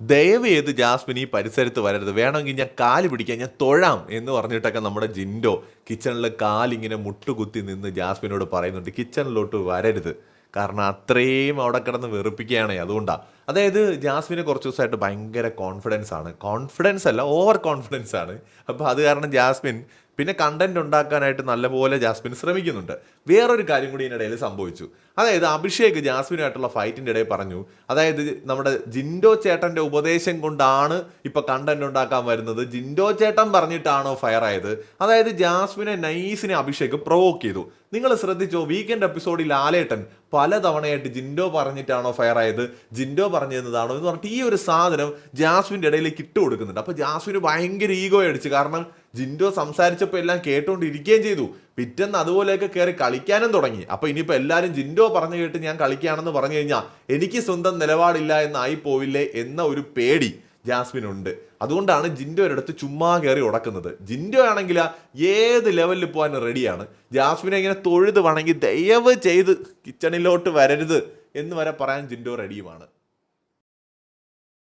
ദയവ് ചെയ്ത് ജാസ്മിൻ ഈ പരിസരത്ത് വരരുത്. വേണമെങ്കിൽ ഞാൻ കാൽ പിടിക്കാൻ ഞാൻ തൊഴാം എന്ന് പറഞ്ഞിട്ടൊക്കെ നമ്മുടെ ജിൻഡോ കിച്ചണിൽ കാലിങ്ങനെ മുട്ടുകുത്തി നിന്ന് ജാസ്മിനോട് പറയുന്നുണ്ട് കിച്ചണിലോട്ട് വരരുത്. കാരണം അത്രയും അവിടെ കിടന്ന് വെറുപ്പിക്കുകയാണേ അതുകൊണ്ടാണ് അതായത് ജാസ്മിന് കുറച്ച് ദിവസമായിട്ട് ഭയങ്കര കോൺഫിഡൻസ് ആണ്. കോൺഫിഡൻസ് അല്ല ഓവർ കോൺഫിഡൻസ് ആണ്. അപ്പോൾ അത് കാരണം ജാസ്മിൻ പിന്നെ കണ്ടന്റ് ഉണ്ടാക്കാനായിട്ട് നല്ലപോലെ ജാസ്മിൻ ശ്രമിക്കുന്നുണ്ട്. വേറൊരു കാര്യം കൂടി ഇതിനിടയിൽ സംഭവിച്ചു. അതായത് അഭിഷേക് ജാസ്മിനുമായിട്ടുള്ള ഫൈറ്റിന്റെ ഇടയിൽ പറഞ്ഞു അതായത് നമ്മുടെ ജിൻഡോ ചേട്ടന്റെ ഉപദേശം കൊണ്ടാണ് ഇപ്പോൾ കണ്ടന്റ് ഉണ്ടാക്കാൻ വരുന്നത്. ജിൻഡോ ചേട്ടൻ പറഞ്ഞിട്ടാണോ ഫയർ ആയത്? അതായത് ജാസ്മിനെ നൈസിനെ അഭിഷേക് പ്രൊവോക്ക് ചെയ്തു. നിങ്ങൾ ശ്രദ്ധിച്ചോ വീക്കെൻഡ് എപ്പിസോഡിൽ ലാലേട്ടൻ പലതവണയായിട്ട് ജിൻഡോ പറഞ്ഞിട്ടാണോ ഫയർ ആയത്? ജിൻഡോ പറഞ്ഞു തന്നതാണോ എന്ന് പറഞ്ഞിട്ട് ഈ ഒരു സാധനം ജാസ്മിന്റെ ഇടയിലേക്ക് ഇട്ട് കൊടുക്കുന്നുണ്ട്. അപ്പോൾ ജാസ്മിന് ഭയങ്കര ഈഗോ അടിച്ചു. കാരണം ജിൻഡോ സംസാരിച്ചപ്പോൾ എല്ലാം കേട്ടുകൊണ്ടിരിക്കുകയും ചെയ്തു. പിറ്റേന്ന് അതുപോലെയൊക്കെ കയറി കളിക്കാനും തുടങ്ങി. അപ്പോൾ ഇനിയിപ്പോൾ എല്ലാവരും ജിൻഡോ പറഞ്ഞു കേട്ട് ഞാൻ കളിക്കുകയാണെന്ന് പറഞ്ഞു കഴിഞ്ഞാൽ എനിക്ക് സ്വന്തം നിലപാടില്ല എന്നായി പോവില്ലേ എന്ന ഒരു പേടി. ജാസ്മിനുണ്ട്. അതുകൊണ്ടാണ് ജിൻഡോ ഒരിടത്ത് ചുമ്മാ കയറി ഉടക്കുന്നത്. ജിൻഡോ ആണെങ്കിൽ ഏത് ലെവലിൽ പോകാൻ റെഡിയാണ് ജാസ്മിനെ ഇങ്ങനെ തൊഴുത് വേണമെങ്കിൽ ദയവ് ചെയ്ത് കിച്ചണിലോട്ട് വരരുത് എന്ന് വരെ പറയാൻ ജിൻഡോ റെഡിയുമാണ്